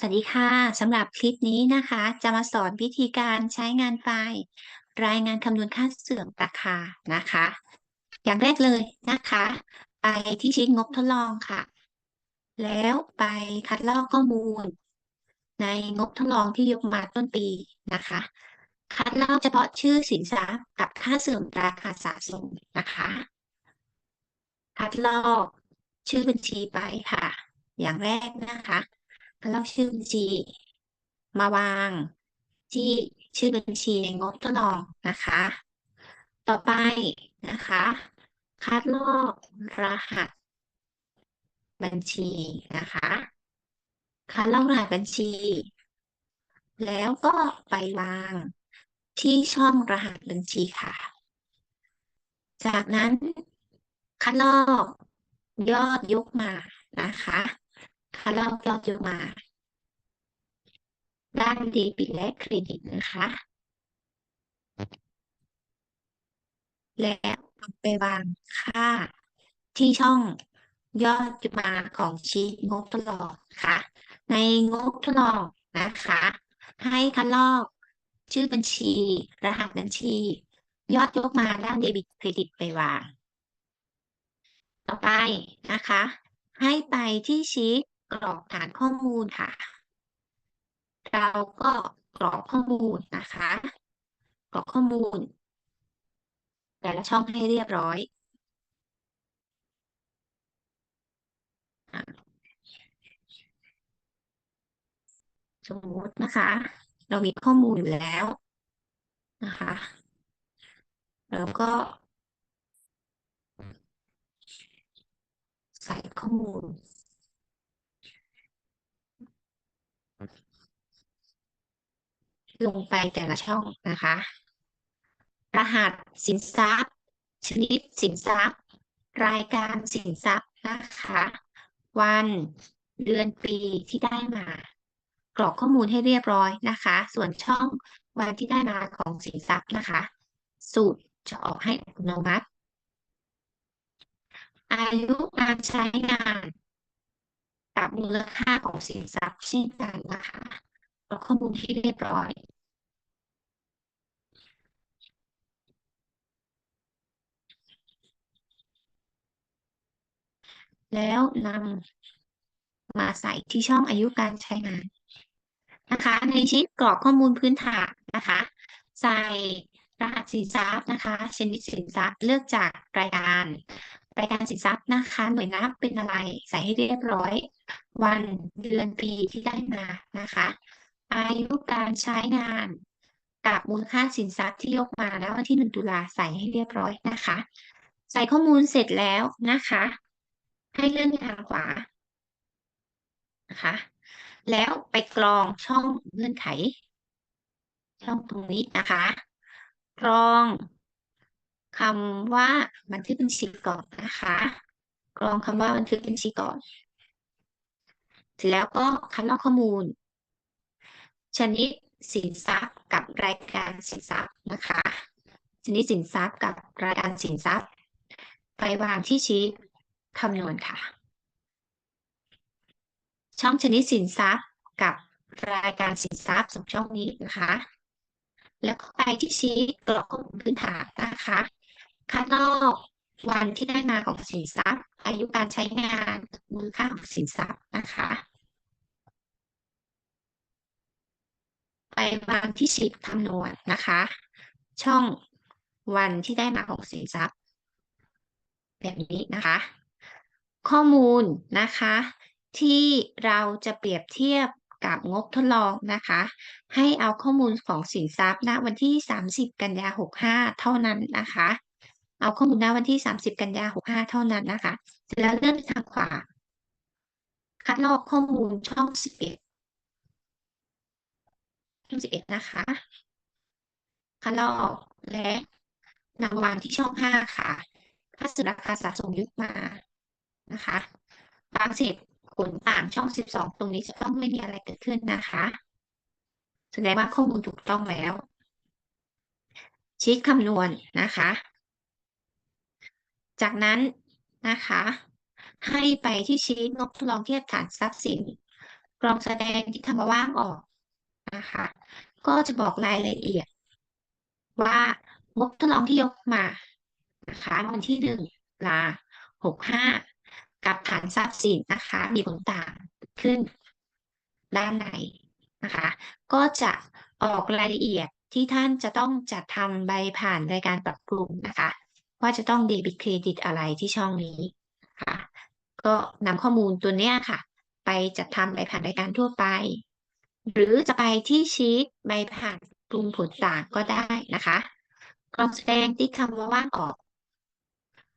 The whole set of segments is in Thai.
สวัสดีค่ะสำหรับคลิปนี้นะคะ จะมาสอนวิธีการใช้งานไฟล์ รายงานคำนวณค่าเสื่อมราคานะคะ อย่างแรกเลยนะคะ ไปที่ชีตงบทดลองค่ะ แล้วไปคัดลอกข้อมูล ในงบทดลองที่ยกมาต้นปีนะคะ คัดลอกเฉพาะชื่อสินทรัพย์กับค่าเสื่อมราคาสะสมนะคะ คัดลอกชื่อบัญชีไปค่ะ อย่างแรกนะคะ คัดลอกชื่อบัญชี มาวาง ที่ชื่อบัญชีในงบทดลองนะคะ ต่อไปนะคะ คัดลอกรหัส บัญชีนะคะคัดลอกรหัสบัญชี แล้วก็ไปวางที่ช่องรหัสบัญชีค่ะ จากนั้นคัดลอกยอดยกมานะคะ คัดลอกยอดยกมา ด้านเดบิตและเครดิตนะคะ แล้วไปวางค่าที่ช่องยอดมาของชีตงบทดลองค่ะ ในงบทดลองนะคะ ให้คัดลอกชื่อบัญชี รหัสบัญชี ยอดยกมาด้านเดบิตเครดิตไปวาง ต่อไปนะคะ ให้ไปที่ชีต กรอกฐานข้อมูลค่ะ เราก็กรอกข้อมูลนะคะ กรอกข้อมูล แต่ละช่องให้เรียบร้อยสมมตินะคะ เรามีข้อมูลอยู่แล้วนะคะ แล้วก็ ใส่ข้อมูล ลงไปแต่ละช่องนะคะ รหัสสินทรัพย์ ชนิดสินทรัพย์ รายการสินทรัพย์นะคะ วันเดือนปีที่ได้มา กรอกข้อมูลให้เรียบร้อยนะคะ ส่วนช่องวันที่ได้มาของสินทรัพย์นะคะ สูตรจะออกให้อัตโนมัติ อายุการใช้งาน กับมูลค่าของสินทรัพย์เช่นกันนะคะกรอกข้อมูลให้เรียบร้อยแล้วนำมาใส่ที่ช่องอายุการใช้งานนะคะ ในชีตกรอกข้อมูลพื้นฐานนะคะ ใส่รหัสสินทรัพย์นะคะ ชนิดสินทรัพย์เลือกจากรายการ รายการสินทรัพย์นะคะ หน่วยนับเป็นอะไรใส่ให้เรียบร้อย วันเดือนปีที่ได้มานะคะ อายุการใช้งานกับมูลค่าสินทรัพย์ที่ยกมาแล้ววันที่หนึ่งตุลาใส่ให้เรียบร้อยนะคะ ใส่ข้อมูลเสร็จแล้วนะคะ ให้เลื่อนไปทางขวานะคะแล้วไปกรองช่องเงื่อนไข ช่องตรงนี้นะคะ กรอง คำว่าบันทึกบัญชีก่อนนะคะกรองคำว่าบันทึกบัญชีก่อน เสร็จแล้วก็คัดลอกข้อมูล ชนิดสินทรัพย์กับรายการสินทรัพย์นะคะ ชนิดสินทรัพย์กับรายการสินทรัพย์ ไปวางที่ชีตคำนวณค่ะ ช่องชนิดสินทรัพย์กับรายการสินทรัพย์สองช่องนี้นะคะ แล้วก็ไปที่ชีตกรอกข้อมูลพื้นฐานนะคะ คัดลอกวันที่ได้มาของสินทรัพย์ อายุการใช้งานมูลค่าของสินทรัพย์นะคะ ไปวางที่ชีตคำนวณนะคะ ช่องวันที่ได้มาของสินทรัพย์ แบบนี้นะคะ ข้อมูลนะคะ ที่เราจะเปรียบเทียบกับงบทดลองนะคะ ให้เอาข้อมูลของสินทรัพย์ณวันที่ 30 กันยา 65 เท่านั้นนะคะ เอาข้อมูลณวันที่ 30 กันยา65 เท่านั้นนะคะ เสร็จแล้วเลื่อนไปทางขวา คัดลอกข้อมูลช่อง 11 ช่อง 11 นะคะ คัดลอกและนำวางที่ช่อง 5 ค่ะค่าสื่อราคาสะสมยกมานะคะวางเสร็จผลต่างช่อง 12 ตรงนี้จะต้องไม่มีอะไรเกิดขึ้นนะคะ แสดงว่าข้อมูลถูกต้องแล้ว ชีตคำนวณนะคะ จากนั้นนะคะ ให้ไปที่ชีตงบทดลองเทียบฐานทรัพย์สินกรองแสดงที่คำว่าว่างออกนะคะ ก็จะบอกรายละเอียด ว่างบทดลองที่ยกมานะคะวันที่หนึ่งลาหกห้ากับฐานทรัพย์สินนะคะ มีผลต่างขึ้นด้านในนะคะ ก็จะออกรายละเอียดที่ท่านจะต้องจัดทำใบผ่านรายการปรับปรุงนะคะ ว่าจะต้องเดบิตเครดิตอะไรที่ช่องนี้ค่ะ ก็นำข้อมูลตัวเนี้ยค่ะ ไปจัดทำใบผ่านรายการทั่วไป หรือจะไปที่ชีตใบผ่านปรุงผลต่างก็ได้นะคะกรองแสดงติ๊กคำว่าว่างออก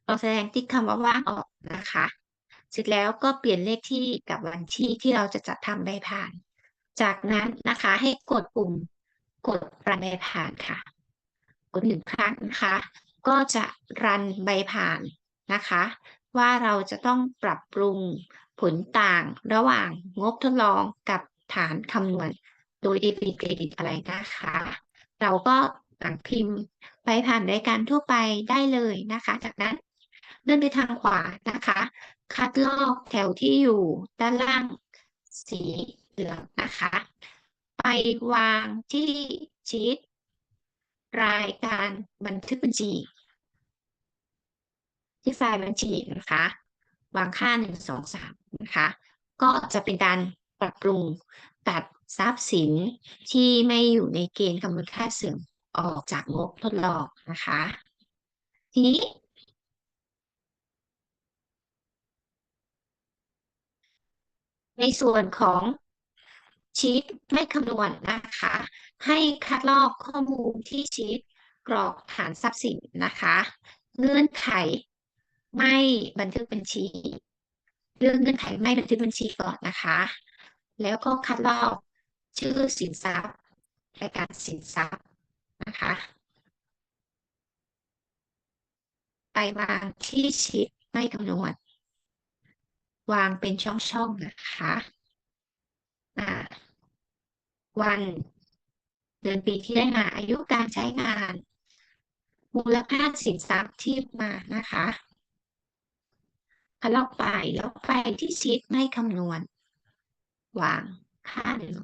กรองแสดงติ๊กคำว่าว่างออกนะคะ เสร็จแล้วก็เปลี่ยนเลขที่กับวันที่ที่เราจะจัดทำใบผ่าน จากนั้นนะคะให้กดปุ่มกดรันใบผ่านค่ะ กดหนึ่งครั้งนะคะ ก็จะรันใบผ่านนะคะ ว่าเราจะต้องปรับปรุงผลต่างระหว่างงบทดลองกับฐานคำนวณ โดย debit เครดิตอะไรนะคะ เราก็สั่งพิมพ์ไปผ่านรายการทั่วไปได้เลยนะคะ จากนั้นเดินไปทางขวานะคะ คัดลอกแถวที่อยู่ด้านล่างสีเหลืองนะคะ ไปวางที่ชีต รายการบันทึกบัญชี ที่ไฟล์บัญชีนะคะวางค่าหนึ่งสองสามนะคะ ก็จะเป็นการปรับปรุงตัดทรัพย์สินที่ไม่อยู่ในเกณฑ์คำนวณค่าเสื่อมออกจากงบทดลองนะคะ ทีนี้ในส่วนของ ชีตไม่คำนวณนะคะ ให้คัดลอกข้อมูลที่ชีตกรอกฐานทรัพย์สินนะคะ เงื่อนไขไม่บันทึกบัญชี เรื่องเงื่อนไขไม่บันทึกบัญชีก่อนนะคะ แล้วก็คัดลอกชื่อสินทรัพย์รายการสินทรัพย์นะคะไปวางที่ชีตไม่คำนวณวางเป็นช่องๆนะคะ วัน เดือนปีที่ได้มา อายุการใช้งาน มูลค่าสินทรัพย์ที่มานะคะพอลอกไปแล้วไปที่ชีตไม่คำนวณ วางค่าหนึ่ง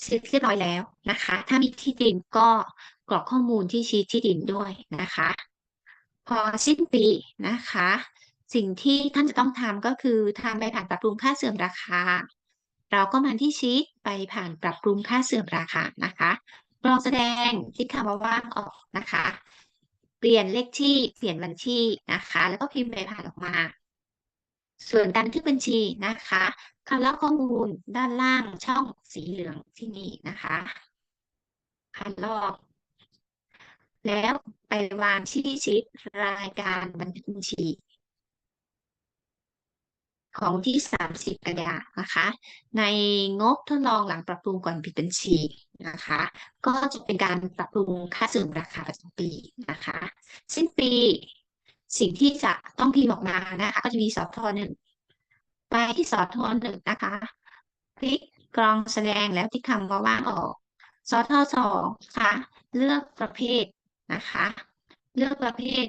เสร็จเรียบร้อยแล้วนะคะ ถ้ามีที่ดินก็กรอกข้อมูลที่ชีตที่ดินด้วยนะคะ พอสิ้นปีนะคะ สิ่งที่ท่านจะต้องทำก็คือทำใบผ่านปรับปรุงค่าเสื่อมราคา เราก็มาที่ชีตไปผ่านปรับปรุงค่าเสื่อมราคานะคะกรองแสดงที่คำว่าว่างออกนะคะ เปลี่ยนเลขที่เปลี่ยนบัญชีนะคะ แล้วก็พิมพ์ใบผ่านออกมา ส่วนการบันทึกบัญชีนะคะคำเล่าข้อมูลด้านล่างช่องสีเหลืองที่นี่นะคะคันลอกแล้วไปวางที่ชิดรายการบันทึกบัญชี ของที่ 30 กันยานะคะ ในงบทดลองหลังปรับปรุงก่อนปิดบัญชีนะคะ ก็จะเป็นการปรับปรุงค่าสื่อมราคาประจำปีนะคะสิ้นปีสิ่งที่จะต้องพิมพ์ออกมานะคะก็จะมีสอทหนึ่งไปที่สอทอหนึ่งนะคะคลิกกรองแสดงแล้วที่คำว่าว่างออกสอทอสองค่ะเลือกประเภทนะคะ เลือกประเภท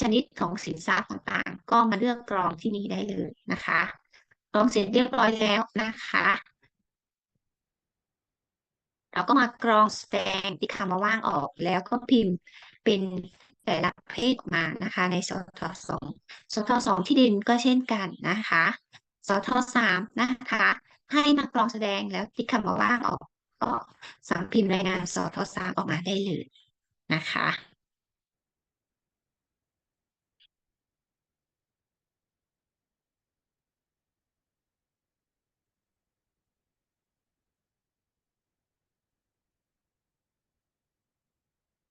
ชนิดของสินทรัพย์ต่างๆ ก็มาเลือกกรองที่นี้ได้เลยนะคะกรองเสร็จเรียบร้อยแล้วนะคะเราก็มากรองแสดงที่คำว่าว่างออกแล้วก็พิมพ์เป็นแต่ละประเภทมานะคะ ในสทสองสทสองที่ดินก็เช่นกันนะคะสทสามนะคะ ให้มากรองแสดงแล้วที่คำว่าว่างออกก็สามพิมพ์รายงานสทสามออกมาได้เลยนะคะ